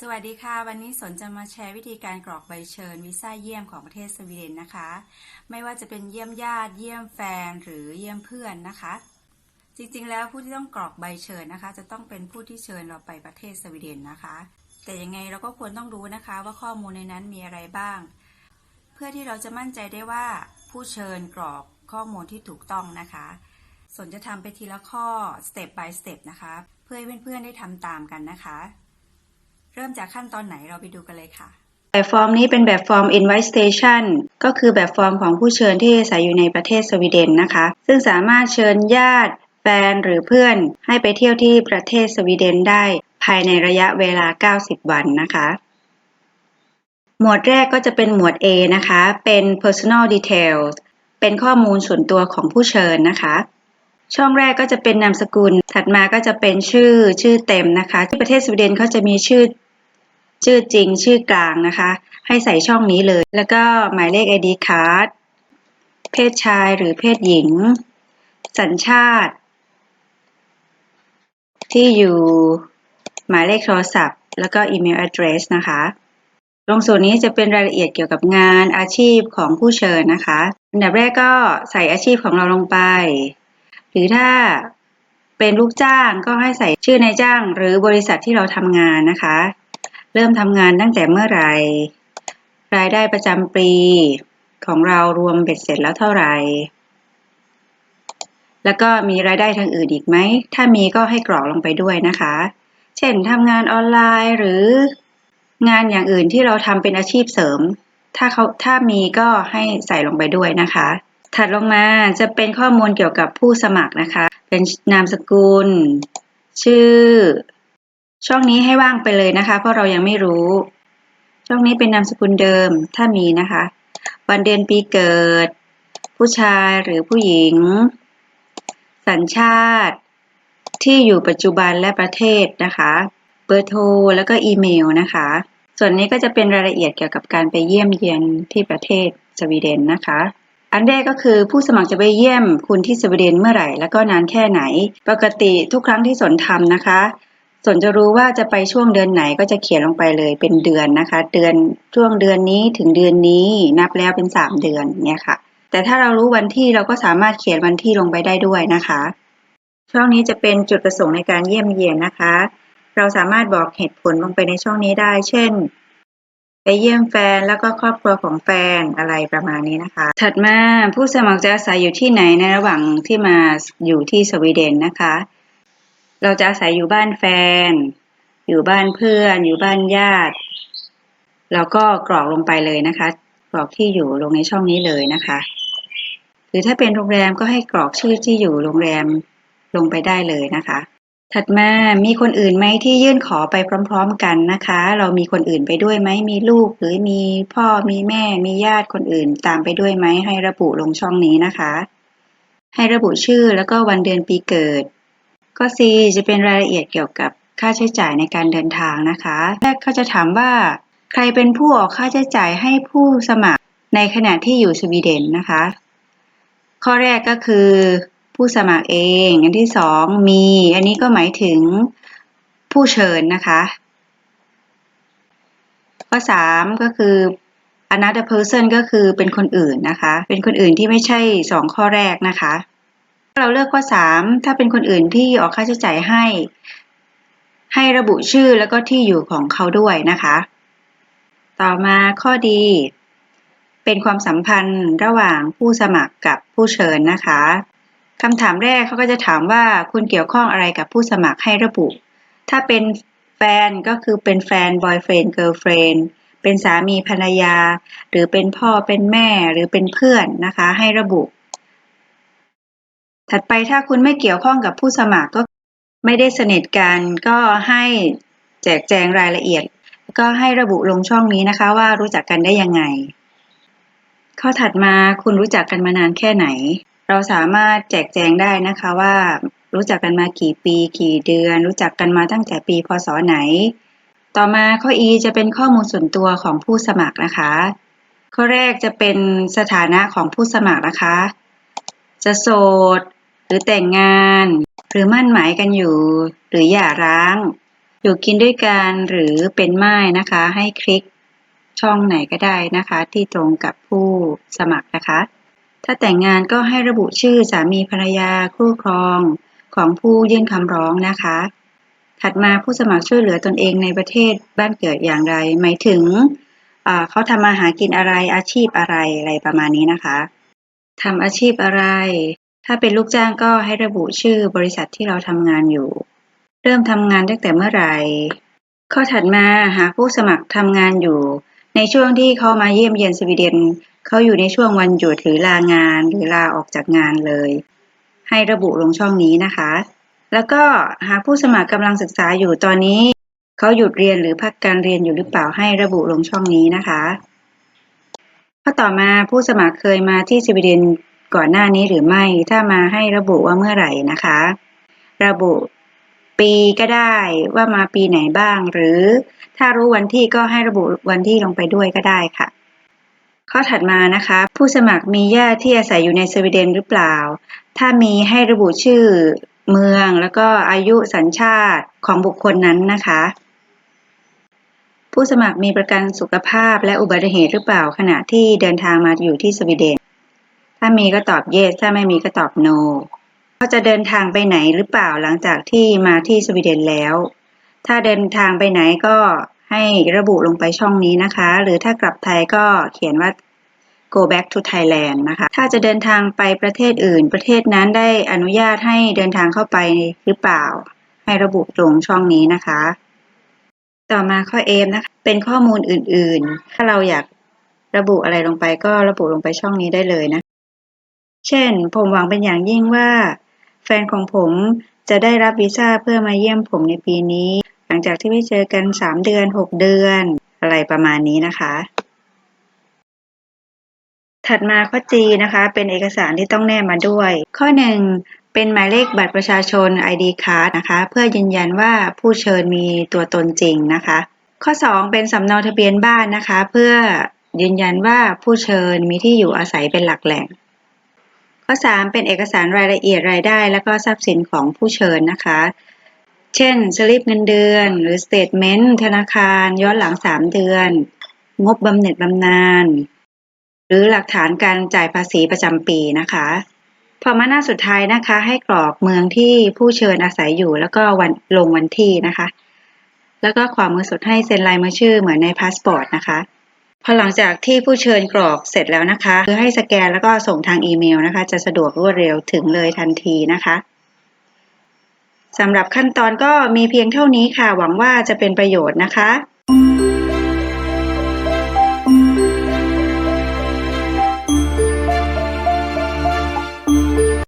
สวัสดีค่ะ วันนี้สนจะมาแชร์วิธีการกรอกใบเชิญวีซ่าเยี่ยมของประเทศสวีเดนนะคะ ไม่ว่าจะเป็นเยี่ยมญาติเยี่ยมแฟนหรือเยี่ยมเพื่อนนะคะ จริงๆ แล้วผู้ที่ต้องกรอกใบเชิญนะคะ จะต้องเป็นผู้ที่เชิญเราไปประเทศสวีเดนนะคะ แต่ยังไงเราก็ควรต้องรู้นะคะว่าข้อมูลในนั้นมีอะไรบ้าง เพื่อที่เราจะมั่นใจได้ว่าผู้เชิญกรอกข้อมูลที่ถูกต้องนะคะสนจะทำไปทีละข้อ step by step นะคะ เพื่อให้เพื่อนๆได้ทำตามกันนะคะ เริ่มจากขั้นตอนไหนเราไปดูกันเลยค่ะ แบบฟอร์มนี้เป็นแบบฟอร์ม invitation ก็คือแบบฟอร์มของผู้เชิญที่อาศัยอยู่ในประเทศสวีเดนนะคะ ซึ่งสามารถเชิญญาติแฟนหรือเพื่อน ให้ไปเที่ยวที่ประเทศสวีเดนได้ ภายในระยะเวลา 90 วันนะคะหมวดแรกก็จะเป็นหมวด A นะคะ เป็น personal details เป็นข้อมูลส่วนตัวของผู้เชิญนะคะ ช่องแรกก็จะเป็นนามสกุล ถัดมาก็จะเป็นชื่อชื่อเต็มนะคะ ที่ประเทศสวีเดนเขาจะมีชื่อ ชื่อจริงชื่อกลางนะคะ ให้ใส่ช่องนี้เลย แล้วก็หมายเลข ID card เพศชายหรือเพศหญิง สัญชาติ ที่อยู่หมายเลขโทรศัพท์ แล้วก็อีเมล address นะคะตรงส่วนนี้จะเป็นรายละเอียดเกี่ยวกับงานอาชีพของผู้เชิญนะคะ อันดับแรกก็ใส่อาชีพของเราลงไป หรือถ้าเป็นลูกจ้างก็ให้ใส่ชื่อนายจ้าง หรือบริษัทที่เราทำงานนะคะ เริ่มทำงานตั้งแต่เมื่อไหร่ รายได้ประจำปีของเรารวมเบ็ดเสร็จแล้วเท่าไหร่ แล้วก็มีรายได้ทางอื่นอีกไหม ถ้ามีก็ให้กรอกลงไปด้วยนะคะ เช่นทำงานออนไลน์หรืองานอย่างอื่นที่เราทำเป็นอาชีพเสริม ถ้าเขาถ้ามีก็ให้ใส่ลงไปด้วยนะคะ ถัดลงมาจะเป็นข้อมูลเกี่ยวกับผู้สมัครนะคะ เป็นนามสกุล ชื่อ ช่องนี้ให้ว่างไปเลยนะคะ เพราะเรายังไม่รู้ ช่องนี้เป็นนามสกุลเดิมถ้ามีนะคะ วันเดือนปีเกิด ผู้ชายหรือผู้หญิง สัญชาติ ที่อยู่ปัจจุบันและประเทศนะคะเบอร์โทรแล้วก็อีเมลนะคะ ส่วนนี้ก็จะเป็นรายละเอียดเกี่ยวกับการไปเยี่ยมเยียนที่ประเทศสวีเดนนะคะ อันแรกก็คือผู้สมัครจะไปเยี่ยมคุณที่สวีเดนเมื่อไหร่ แล้วก็นานแค่ไหน ปกติทุกครั้งที่สนทำนะคะ ส่วนจะรู้ว่าจะไปช่วงเดือนไหนก็จะเขียนลงไปเลยเป็นเดือนนะคะ เดือนช่วงเดือนนี้ถึงเดือนนี้นับแล้วเป็นสามเดือนเนี่ยค่ะ แต่ถ้าเรารู้วันที่เราก็สามารถเขียนวันที่ลงไปได้ด้วยนะคะ ช่องนี้จะเป็นจุดประสงค์ในการเยี่ยมเยียนนะคะ เราสามารถบอกเหตุผลลงไปในช่องนี้ได้ เช่น ไปเยี่ยมแฟนแล้วก็ครอบครัวของแฟนอะไรประมาณนี้นะคะ ถัดมาผู้สมัครจะอาศัยอยู่ที่ไหนในระหว่างที่มาอยู่ที่สวีเดนนะคะ เราจะอาศัยอยู่บ้านแฟน อยู่บ้านเพื่อน อยู่บ้านญาติ เราก็กรอกลงไปเลยนะคะ กรอกที่อยู่ลงในช่องนี้เลยนะคะ หรือถ้าเป็นโรงแรมก็ให้กรอกชื่อที่อยู่โรงแรมลงไปได้เลยนะคะ ถัดมามีคนอื่นไหมที่ยื่นขอไปพร้อม ๆ กันนะคะ เรามีคนอื่นไปด้วยไหมมีลูกหรือมีพ่อมีแม่มีญาติคนอื่นตามไปด้วยไหมให้ระบุลงช่องนี้นะคะ ให้ระบุชื่อแล้วก็วันเดือนปีเกิด ก็ C จะเป็นรายละเอียดเกี่ยวกับค่าใช้จ่ายในการเดินทางนะคะ แรกเขาจะถามว่า ใครเป็นผู้ออกค่าใช้จ่ายให้ผู้สมัครในขณะที่อยู่สวีเดนนะคะ ข้อแรกก็คือผู้สมัครเอง อันที่สองมี อันนี้ก็หมายถึงผู้เชิญนะคะ ข้อสามก็คือ another person ก็คือเป็นคนอื่นนะคะ เป็นคนอื่นที่ไม่ใช่สองข้อแรกนะคะ เราเลือกข้อสามถ้าเป็นคนอื่นที่ออกค่าใช้จ่ายให้ ให้ระบุชื่อแล้วก็ที่อยู่ของเขาด้วยนะคะ ต่อมาข้อดี เป็นความสัมพันธ์ระหว่างผู้สมัครกับผู้เชิญนะคะคำถามแรกเขาก็จะถามว่าคุณเกี่ยวข้องอะไรกับผู้สมัครให้ระบุ ถ้าเป็นแฟนก็คือเป็นแฟน boyfriend girlfriend เป็นสามีภรรยา หรือเป็นพ่อเป็นแม่หรือเป็นเพื่อนนะคะ ให้ระบุ ถัดไปถ้าคุณไม่เกี่ยวข้องกับผู้สมัครก็ไม่ได้สนิทกันก็ให้แจกแจงรายละเอียด ก็ให้ระบุลงช่องนี้นะคะว่ารู้จักกันได้ยังไง ข้อถัดมาคุณรู้จักกันมานานแค่ไหน เราสามารถแจกแจงได้นะคะว่า รู้จักกันมากี่ปี กี่เดือน รู้จักกันมาตั้งแต่ปีพศไหน ต่อมาข้อ E จะเป็นข้อมูลส่วนตัวของผู้สมัครนะคะ ข้อแรกจะเป็นสถานะของผู้สมัครนะคะ จะโสด หรือแต่งงาน หรือมั่นหมายกันอยู่ หรือหย่าร้าง อยู่กินด้วยกันหรือเป็นไม้นะคะ ให้คลิกช่องไหนก็ได้นะคะ ที่ตรงกับผู้สมัครนะคะ ถ้าแต่งงานก็ให้ระบุชื่อสามีภรรยาคู่ครองของผู้ยื่นคำร้องนะคะ ถัดมาผู้สมัครช่วยเหลือตนเองในประเทศบ้านเกิดอย่างไร หมายถึงเขาทำมาหากินอะไรอาชีพอะไรอะไรประมาณนี้นะคะทำอาชีพอะไร ถ้าเป็นลูกจ้างก็ให้ระบุชื่อบริษัทที่เราทำงานอยู่ เริ่มทำงานตั้งแต่เมื่อไหร่ ข้อถัดมาหากผู้สมัครทำงานอยู่ ในช่วงที่เขามาเยี่ยมเยียนสวีเดนเขาอยู่ในช่วงวันหยุดหรือลางานหรือลาออกจากงานเลย ให้ระบุลงช่องนี้นะคะ แล้วก็หากผู้สมัครกำลังศึกษาอยู่ตอนนี้เขาหยุดเรียนหรือพักการเรียนอยู่หรือเปล่าให้ระบุลงช่องนี้นะคะข้อต่อมาผู้สมัครเคยมาที่สวีเดน ก่อนหน้านี้หรือไม่ ถ้ามาให้ระบุว่าเมื่อไหร่นะคะ ระบุปีก็ได้ว่ามาปีไหนบ้าง หรือถ้ารู้วันที่ก็ให้ระบุวันที่ลงไปด้วยก็ได้ค่ะ ข้อถัดมานะคะ ผู้สมัครมีญาติที่อาศัยอยู่ในสวีเดนหรือเปล่า ถ้ามีให้ระบุชื่อเมืองแล้วก็อายุสัญชาติของบุคคลนั้นนะคะ ผู้สมัครมีประกันสุขภาพและอุบัติเหตุหรือเปล่าขณะที่เดินทางมาอยู่ที่สวีเดนามีก็ตอบ yes ถ้าไม่มีก็ตอบ no เขาจะเดินทางไปไหนหรือเปล่าหลังจากที่มาที่สวีเดนแล้ว ถ้าเดินทางไปไหนก็ให้ระบุลงไปช่องนี้นะคะ หรือถ้ากลับไทยก็เขียนว่า go back to Thailand นะคะ ถ้าจะเดินทางไปประเทศอื่น ประเทศนั้นได้อนุญาตให้เดินทางเข้าไปหรือเปล่า ให้ระบุตรงช่องนี้นะคะ ต่อมาข้อ F นะคะ เป็นข้อมูลอื่นๆ ถ้าเราอยากระบุอะไรลงไปก็ระบุลงไปช่องนี้ได้เลยนะ เช่น ผมหวังเป็นอย่างยิ่งว่า แฟนของผมจะได้รับวีซ่าเพื่อมาเยี่ยมผมในปีนี้ หลังจากที่ไม่เจอกัน 3 เดือน 6 เดือน อะไรประมาณนี้นะคะ ถัดมาข้อ G นะคะ เป็นเอกสารที่ต้องแนบมาด้วย ข้อ 1 เป็นหมายเลขบัตรประชาชน ID card นะคะ เพื่อยืนยันว่าผู้เชิญมีตัวตนจริงนะคะ ข้อ 2 เป็นสำเนาทะเบียนบ้านนะคะ เพื่อยืนยันว่าผู้เชิญมีที่อยู่อาศัยเป็นหลักแหล่ง ข้อ 3 เป็นเอกสารรายละเอียดรายได้ และก็ทรัพย์สินของผู้เชิญนะคะ เช่น สลิปเงินเดือน หรือสเตทเมนต์ธนาคาร ย้อนหลัง 3 เดือน งบบำเหน็จบำนาญ หรือหลักฐานการจ่ายภาษีประจำปีนะคะ พอมาหน้าสุดท้ายนะคะ ให้กรอกเมืองที่ผู้เชิญอาศัยอยู่ แล้วก็วันลงวันที่นะคะ แล้วก็ความมือสุดให้เซ็นลายมือชื่อเหมือนในพาสปอร์ตนะคะ พอหลังจากที่ผู้เชิญกรอกเสร็จแล้วนะคะคือให้สแกนแล้วก็ส่งทางอีเมลนะคะ จะสะดวกรวดเร็วถึงเลยทันทีนะคะสำหรับขั้นตอนก็มีเพียงเท่านี้ค่ะ หวังว่าจะเป็นประโยชน์นะคะ